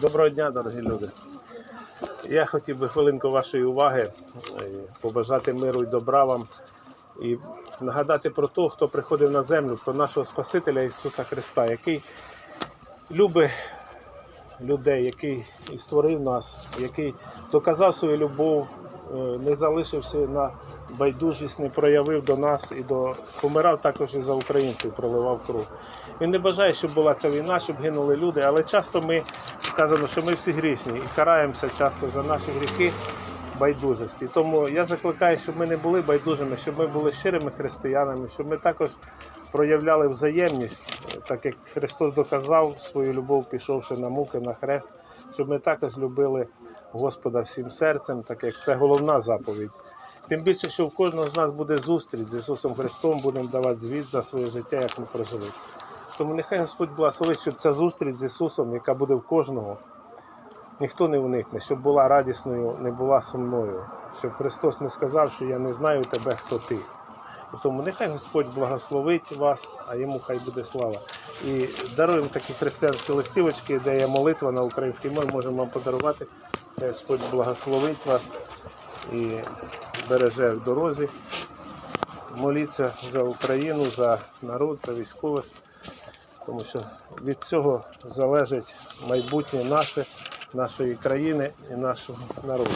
Доброго дня, дорогі люди. Я хотів би хвилинку вашої уваги, е, побажати миру і добра вам і нагадати про того, хто приходив на землю, про нашого Спасителя Ісуса Христа, який любить людей, який і створив нас, який доказав свою любов, не залишився на байдужість, не проявив до нас і до помирав також і за українців, проливав кров. Він не бажає, щоб була ця війна, щоб гинули люди, але часто ми сказано, що ми всі грішні і караємося часто за наші гріхи байдужості. Тому я закликаю, щоб ми не були байдужими, щоб ми були щирими християнами, щоб ми також проявляли взаємність, так як Христос доказав свою любов, пішовши на муки, на хрест, щоб ми також любили Господа всім серцем, так як це головна заповідь. Тим більше, що в кожного з нас буде зустріч з Ісусом Христом, будемо давати звіт за своє життя, як ми прожили. Тому нехай Господь благословить, щоб ця зустріч з Ісусом, яка буде в кожного, ніхто не уникне, щоб була радісною, не була сумною, щоб Христос не сказав, що я не знаю тебе, хто ти. І тому нехай Господь благословить вас, а йому хай буде слава. І даруємо такі християнські листівочки, де є молитва на українській мові, можемо вам подарувати. Хай Господь благословить вас і береже в дорозі. Моліться за Україну, за народ, за військових, тому що від цього залежить майбутнє наше, нашої країни і нашого народу.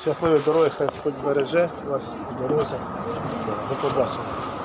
Щасливої дороги, хай Господь береже вас в дорозі. До побачення.